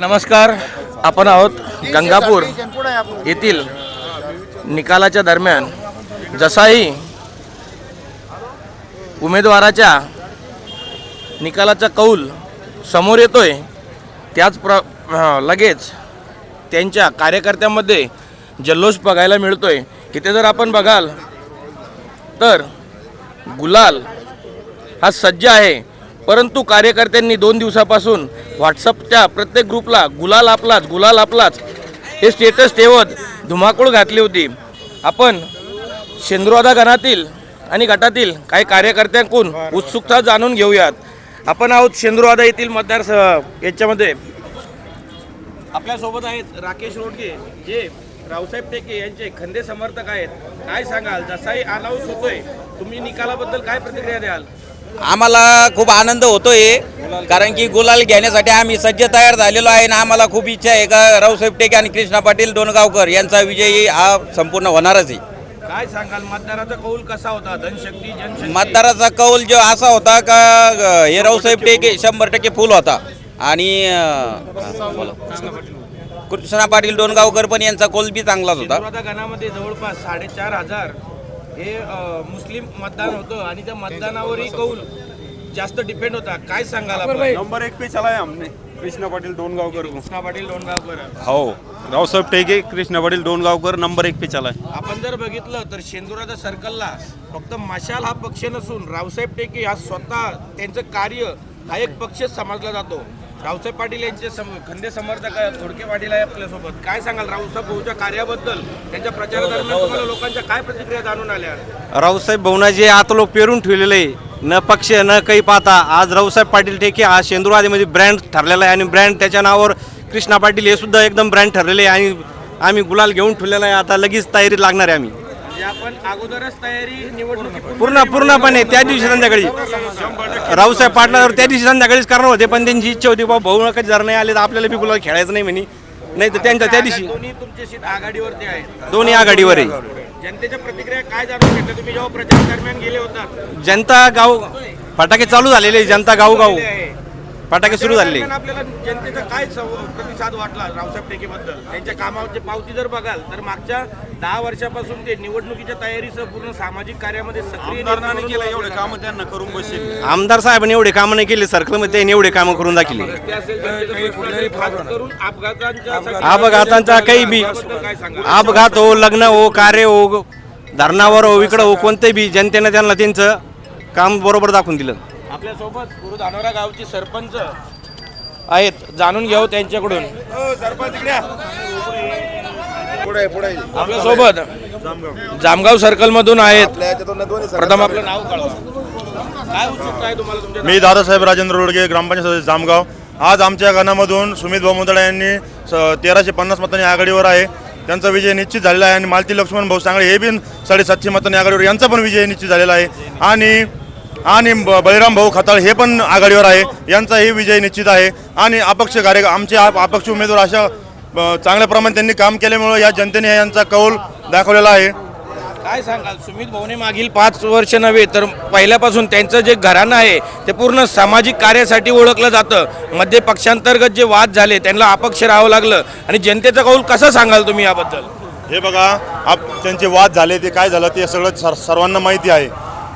नमस्कार आपण आहोत गंगापूर येथील निकालाच्या दरम्यान. जसाही उमेदवाराच्या निकालाचा कौल समोर येतोय त्याच प्र लगेच त्यांच्या कार्यकर्त्यांमध्ये जल्लोष बघायला मिळतोय. इथे जर आपण बघाल तर गुलाल हा सज्ज आहे. परंतु कार्यकर्त्यांनी दोन दिवसापासून व्हॉट्सअपच्या प्रत्येक ग्रुपला गुलाल आपलाच गुलाल आपलाच. हे स्टेटस ठेवत धुमाकूळ घातली होती. आपण शेंद्रवादा गणातील आणि गटातील काही कार्यकर्त्यांकडून उत्सुकता जाणून घेऊयात. आपण आहोत शेंद्रवादा येथील मतदार स- याच्यामध्ये. आपल्यासोबत आहेत राकेश रोडगे जे रावसाहेब टेके यांचे खंदे समर्थक आहेत. काय सांगाल? जसाही अनाऊन्स होतोय तुम्ही निकालाबद्दल काय प्रतिक्रिया द्याल? आम्हाला खूप आनंद होतोय कारण की गुलाल घेण्यासाठी आम्ही सज्ज तयार झालेलो आहे आणि आम्हाला खूप इच्छा आहे का रावसाहेब टेके आणि कृष्णा पाटील डोणगावकर यांचा विजय हा संपूर्ण होणारच आहे. काय सांगाल मतदाराचा कौल कसा होता? धनशक्ती जनशक्ती? मतदाराचा कौल जो असा होता का हे रावसाहेब टेके शंभर टक्के फुल होता. आणि. कृष्णा पाटील डोणगावकर पण यांचा कौल बी चांगलाच होता. गणामध्ये जवळपास साडेचार हजार हे मुस्लिम मतदान होतं आणि त्या मतदानावरही कौल जास्त डिपेंड होता. काय सांगाल आपण? नंबर एक पे चला हमने कृष्णा पाटील डोनगावकर कृष्णा पाटील डोणगावकर हो. रावसाहेब टेके कृष्णा पाटील डोनगावकर नंबर एक पे चला आपण जर बघितलं तर शेंदुराचा सर्कलला फक्त मशाल हा पक्ष नसून रावसाहेब टेके हा स्वतः त्यांचं कार्य हा एक पक्ष समजला जातो. रावसाहेब पाटील यांचे सम खंदे समर्थक थोडके पाटील आहे आपल्यासोबत. काय सांगाल रावसाहेब भाऊच्या कार्याबद्दल? त्यांच्या प्रचारादरम्यान तुम्हाला लोकांच्या काय प्रतिक्रिया जाणून आल्या? रावसाहेब भवना जे आता लोक पेरून ठेवलेलं आहे. न पक्ष न काही पाहता आज रावसाहेब पाटील ठेके हा शेंदुरादेमध्ये ब्रँड ठरलेला आहे आणि ब्रँड त्याच्या नावावर कृष्णा पाटील हे सुद्धा एकदम ब्रँड ठरलेले आहे आणि आम्ही गुलाल घेऊन ठेवलेला आहे. आता लगेच तयारीत लागणार आहे आम्ही. आपण अगोदरच तयारी निवडणुकी पूर्ण पूर्णपणे त्या दिवशी संध्याकाळी. रावसाहेब पाटलावर त्या दिवशी संध्याकाळीच करणार होते पण त्यांची इच्छा होती बाबा भाऊ कधी जर नाही आले तर आपल्याला बी गुलाल खेळायचं नाही म्हणे. नाही तर त्यांच्या त्या दिवशी दोन्ही तुमचे सीट आघाडीवरती आहेत. दोन्ही आघाडीवर आहे जनतेच्या प्रतिक्रिया काय जाणून घेतल्या? तुम्ही जेव्हा प्रचार दरम्यान गेले होता जनता गाव फटाके चालू झालेले. जनता गाव गाव फटाके सुरू झालेले दरम्यान आपल्याला जनतेचा काय सव- प्रतिसाद वाटला रावसाहेब टेके बद्दल त्यांच्या कामाची पावती जर बघाल तर मागच्या दहा वर्षापासून ते निवडणुकीच्या तयारीसह पूर्ण सामाजिक कार्यामध्ये सक्रिय आमदारांनी नेतृत्व केलं एवढे करतात. काम त्यांना करून बसेल. आमदार साहेबांनी एवढे कामं नाही केले सर्कलमध्ये त्यांनी एवढे कामं करून दाखवली. ते असेल जनतेचा प्रश्न खास करून अपघातांच्या अपघातांचा काही बी त्याबद्दल काय सांगा अपघात हो लग्न हो कार्य हो धरणावर हो इकडं हो कोणते बी जनतेनं त्यांना त्यांचं काम बरोबर दाखवून दिलं. आपल्यासोबत गुरु धानोरा गावचे सरपंच आहेत. जाणून घेऊ त्यांच्याकडून. आपल्यासोबत जामगाव. सर्कल मधून आहेत. प्रथम आपलं नाव कळवा. काय उत्सुकता आहे तुम्हाला तुमच्या मी दादासाहेब राजेंद्र रोडगे ग्रामपंचायत सदस्य जामगाव. आज आमच्या गणामधून सुमित भाऊ यांनी स- तेराशे पन्नास मतांनी आघाडीवर आहे. त्यांचा विजय निश्चित झालेला आहे. आणि मालती लक्ष्मण भाऊ सांगळे हे बी साडेसातशे मतांनी आघाडीवर यांचा पण विजय निश्चित झालेला आहे. आणि आणि बळीराम भाऊ खताळ हे पण आघाडीवर आहे. यांचाही विजय निश्चित आहे. आणि अपक्ष कार्य आमचे आप- अपक्ष उमेदवार अशा चांगल्या प्रमाणात त्यांनी काम केल्यामुळे या जनतेने यांचा कौल दाखवलेला आहे. काय सांगाल? सुमित भाऊने मागील पाच वर्ष नव्हे तर पहिल्यापासून त्यांचं जे घराणं आहे ते पूर्ण सामाजिक कार्यासाठी ओळखलं जातं. मध्ये पक्षांतर्गत जे वाद झाले त्यांना अपक्ष राहावं लागलं. आणि जनतेचा कौल कसा सांगाल तुम्ही याबद्दल? हे बघा आप त्यांचे वाद झाले ते काय झालं ते सगळं सर सर्वांना माहिती आहे.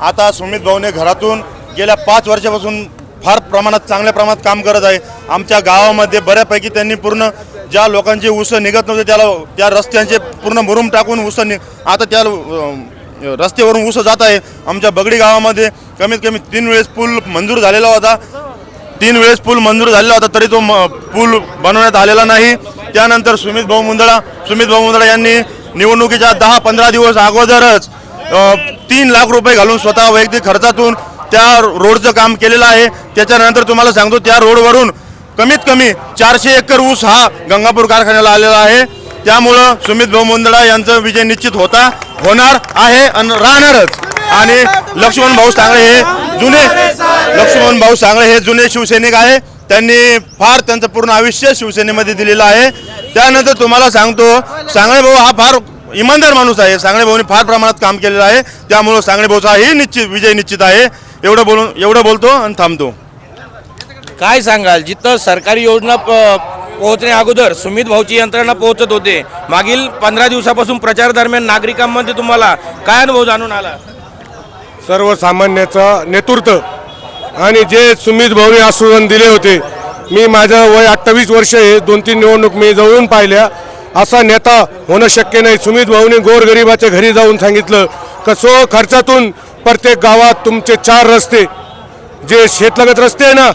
आता सुमित भाऊने घरातून गेल्या पाच वर्षापासून फार प्रमाणात चांगल्या प्रमाणात काम करत आहे. आमच्या गावामध्ये बऱ्यापैकी त्यांनी पूर्ण ज्या लोकांचे उसं निघत नव्हते त्याला त्या रस्त्यांचे पूर्ण मुरुम टाकून उसं नि आता त्या रस्त्यावरून उसं जात आहे. आमच्या बगडी गावामध्ये कमीत कमी तीन वेळेस पूल मंजूर झालेला होता. तीन वेळेस पूल मंजूर झालेला होता तरी तो म- पूल बनवण्यात आलेला नाही. त्यानंतर सुमित भाऊ मुंदळा सुमित भाऊ मुंदळा यांनी निवडणुकीच्या दहा पंधरा दिवस अगोदरच तीन लाख रुपये घालून स्वतः वैयक्तिक खर्चातून त्या रोडचं काम केलेलं आहे. त्याच्यानंतर तुम्हाला सांगतो त्या रोडवरून कमीत कमी चारशे एकर ऊस हा गंगापूर कारखान्याला आलेला आहे. त्यामुळं सुमित भाऊ मुंदडा यांचा विजय निश्चित होता होणार आहे आणि राहणारच. आणि लक्ष्मण भाऊ सांगळे हे जुने लक्ष्मण भाऊ सांगळे हे जुने शिवसैनिक आहे. त्यांनी फार त्यांचं पूर्ण आयुष्य शिवसेनेमध्ये दिलेलं आहे. त्यानंतर तुम्हाला सांगतो सांगळे भाऊ हा फार इमानदार माणूस आहे. सांगळे भाऊनी फार प्रमाणात काम केलेलं आहे. त्यामुळं सांगळे भाऊचा ही निश्चित विजय निश्चित आहे. एवढं बोलून एवढं बोलतो आणि थांबतो. काय सांगाल? जिथं सरकारी योजना प- पोहोचण्या अगोदर सुमित भाऊची यंत्रणा पोहोचत होते मागील पंधरा दिवसापासून प्रचार दरम्यान नागरिकांमध्ये तुम्हाला काय अनुभव जाणून आला? सर्वसामान्याचं नेतृत्व आणि जे सुमित भाऊने आश्वासन दिले होते मी माझं वय अठ्ठावीस वर्ष आहे. दोन तीन निवडणूक मी जवळून पाहिल्या. असा नेता होणं शक्य नाही. सुमित भाऊने गोरगरिबाच्या घरी जाऊन सांगितलं कसो हो खर्चातून प्रत्येक गावात तुमचे चार रस्ते जे शेतलगत रस्ते आहे ना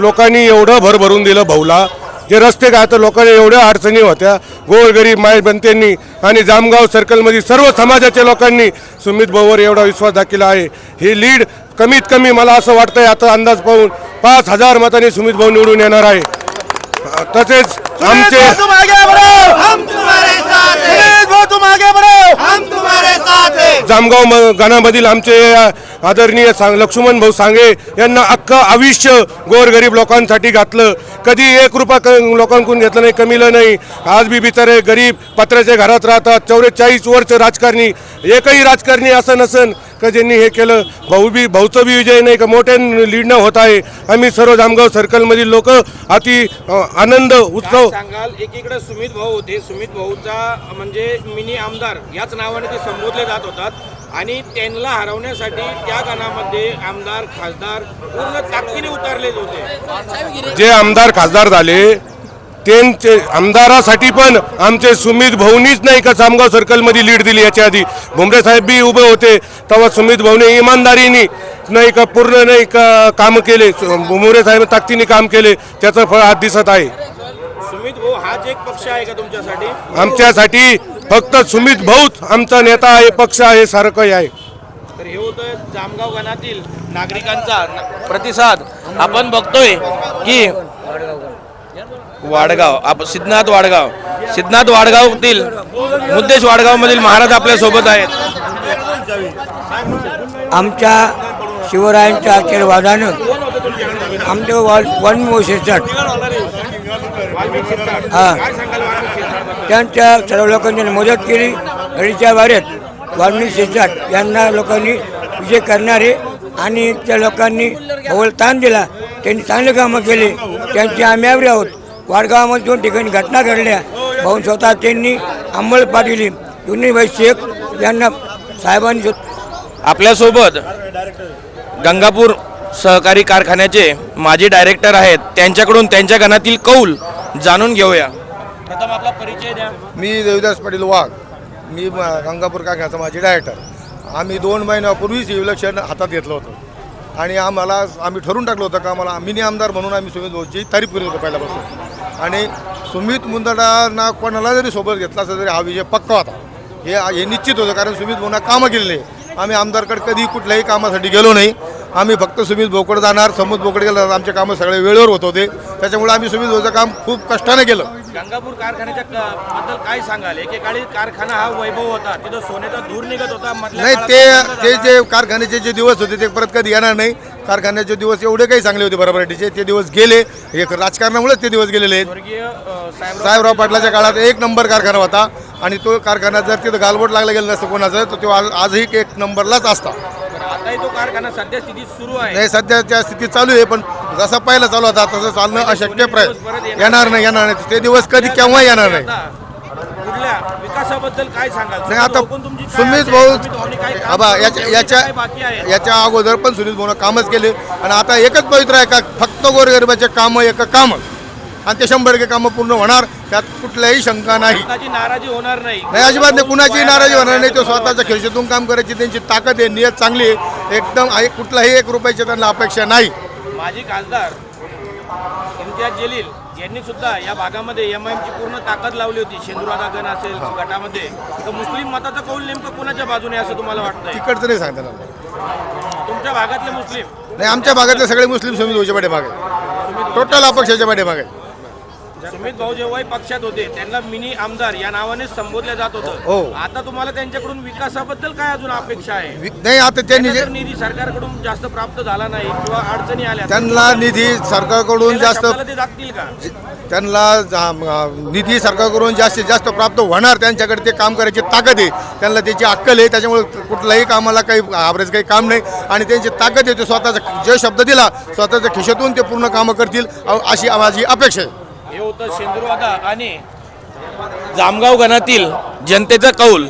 लोकांनी एवढं भरभरून दिलं भाऊला. जे रस्ते काय तर लोकांना एवढ्या अडचणी होत्या गोरगरीब माय बनतेंनी आणि जामगाव सर्कलमध्ये सर्व समाजाच्या लोकांनी सुमित भाऊवर एवढा विश्वास दाखवला आहे. ही लीड कमीत कमी मला असं वाटतंय आता अंदाज पाहून पाच हजार मतांनी सुमित भाऊ निवडून येणार आहे. तसेच आमचे जामगाव म- गणामधील आमचे आदरणीय सांग लक्ष्मण भाऊ सांगे यांना अख्खं आयुष्य गोरगरीब लोकांसाठी घातलं. कधी एक रुपया क लोकांकडून घेतलं नाही कमीलं नाही. आज बी बिचारे गरीब पत्र्याच्या घरात राहतात. चौवेचाळीस वर्ष राजकारणी. एकही राजकारणी असं नसन का ज्यांनी हे केलं. भाऊ बी भाऊचं बी विजय नाही का? मोठ्या लीडनं होत आहे. आम्ही सर्व जामगाव सर्कलमधील लोक अति आनंद उत्सव सांगाल? एकीकडे सुमित भाऊ होते. सुमित भाऊचा म्हणजे मिनी आमदार याच नावाने ते संबोधले जात होतात. आणि त्यांना हरवण्यासाठी त्या गणामध्ये आमदार खासदार पूर्ण ताकदीने उतरलेच होते. जे आमदार खासदार झाले त्यांचे आमदारासाठी पण आमचे सुमित भाऊनीच नाही का जामगाव सर्कलमध्ये लीड दिली याच्या आधी? भुमरे साहेब बी उभे होते तेव्हा सुमित भाऊने इमानदारीने नाही का पूर्ण नाही का कामं केले भुमरे साहेब ताकदीने काम केले त्याचं फळ आज दिसत आहे. सुमित भाऊ हाच एक पक्ष आहे का तुमच्यासाठी? आमच्यासाठी फक्त सुमित भाऊच आमचा नेता आहे पक्ष आहे सारं काही आहे. तर हे होतं जामगाव गणातील नागरिकांचा न- प्रतिसाद. आपण बघतोय की वाडगाव आप सिद्धनाथ वाडगाव. सिद्धनाथ वाडगावतील मुद्देश वाडगावमधील महाराज आपल्यासोबत आहेत. आमच्या शिवरायांच्या आशीर्वादानं आमच्या वन वनमोशेसाठी हां. त्यांच्या सर्व लोकांनी मदत केली. घडीच्या वाऱ्यात वाल्मिक शिरसाट यांना लोकांनी विजय करणारे आणि त्या लोकांनी अवल ताण दिला. त्यांनी चांगले कामं केले. त्यांची आम्ही आवरे आहोत. वाडगावामध्ये दोन ठिकाणी घटना घडल्या. भाऊन स्वतः त्यांनी अंमल पाठविली. दोन्ही शेख यांना साहेबांनी आपल्यासोबत गंगापूर सहकारी कारखान्याचे माजी डायरेक्टर आहेत. त्यांच्याकडून त्यांच्या गणातील कौल जाणून घेऊया. प्रथम आपला परिचय द्या. मी देवदास पाटील वाघ. मी गंगापूर कारखान्याचा माझे डायरेक्टर आम्ही दोन महिन्यापूर्वीच इलेक्शन हातात घेतलं होतं. आणि आम्हाला आम्ही ठरवून टाकलं होतं का आम्हाला मिनी आमदार म्हणून आम्ही सुमित भाऊची तारीफ करत होतो पहिल्यापासून. आणि सुमित मुंदडांना कोणाला जरी सोबत घेतला असं तरी हा विजय पक्का होता. हे हे निश्चित होतं कारण सुमित भाऊना कामं केलेले आम्ही आमदारकडे कधी कुठल्याही कामासाठी गेलो नाही. आम्ही फक्त सुमित भोकड जाणार समुद भोकड गेला आमचे कामं सगळे वेळेवर होत होते. त्याच्यामुळे आम्ही सुमित भाऊचं काम खूप कष्टाने केलं. गंगापूर कारखान्याच्या क- बद्दल काय सांगाल? एकेकाळी कारखाना हा वैभव होता. तिथं सोन्याचा धूर निघत होता. मधल्या नाही काळात ते बंद ते झाला. जे कारखान्याचे जे दिवस होते ते परत कधी येणार नाही. कारखान्याचे दिवस एवढे काही चांगले होते बरोबरीचे ते दिवस गेले. एक राजकारणामुळेच ते दिवस गेलेले आहेत. स्वर्गीय अ, साहेबराव साहेबराव पाटलाच्या काळात एक नंबर कारखाना होता. आणि तो कारखाना जर तिथं गालबोट लागला गेला नसतं कोणाचं तर तो आज आजही एक नंबरलाच असता. आताही तो कारखाना सध्या स्थितीत सुरू आहे. नाही सध्याच्या स्थितीत चालू आहे पण जसा पहिला चालू होता तसं चालणं अशक्य प्रयत्न येणार नाही येणार नाही. ते दिवस कधी केव्हा येणार नाही? आता कुठल्या विकासाबद्दल काय सांगाल? नाही आता लोकं तुमची काय सुमित असेल? भाऊ सुमित भाऊनी काय काम आबा केलं? याच्या एवढे याच्या काय बाकी आहे? याच्या अगोदर पण सुनील भाऊनं कामच केले. आणि आता एकच पवित्र आहे का? फक्त गोरगरिबाचे कामं एक कामं. आणि ते शंभर टक्के कामं पूर्ण होणार. त्यात कुठल्याही शंका नाही. नाराजी होणार नाही. नाही अजिबात नाही. कुणाची नाराजी होणार नाही. तो स्वतःच्या खिशातून काम करायची त्यांची ताकद आहे नियत चांगली आहे. एकदम कुठलाही एक रुपयाची त्यांना अपेक्षा नाही. माजी खासदार इम्तियाज जलील यांनी सुद्धा या भागामध्ये एम ची पूर्ण ताकद लावली होती. शेंदुरादा गण असेल गटामध्ये. तर मुस्लिम मताचा कौल नेमकं कोणाच्या बाजूने असं तुम्हाला वाटतंय? तिकडचं नाही सांगता. तुमच्या भागातले मुस्लिम? नाही आमच्या भागातले सगळे मुस्लिम सुमित पाठीमागे आहे टोटल अपक्षाच्या पाठीमागे. सुमित भाऊ जेव्हा पक्षात होते त्यांना मिनी आमदार या नावाने संबोधलं जात हो. होतं आता तुम्हाला त्यांच्याकडून विकासाबद्दल काय अजून अपेक्षा आहे? नाही आता त्यांनी त्यांना जे जर निधी सरकारकडून जास्त प्राप्त झाला नाही किंवा अडचणी आल्या त्यांना निधी सरकारकडून जास्त शब्दाला ते जागतील का? त्यांना जा- म- निधी सरकारकडून जास्तीत जास्त प्राप्त होणार त्यांच्याकडे ते काम करायची ताकद आहे. त्यांना त्याची अक्कल आहे त्याच्यामुळे कुठल्याही कामाला काही आवरेज काही काम नाही. आणि त्यांची ताकद आहे ते स्वतःचा जे शब्द दिला स्वतःच्या खिशातून ते पूर्ण कामं करतील अ- अशी माझी अपेक्षा आहे. हे होतं शेंदुरवादा आणि जामगाव गणातील जनतेचा कौल.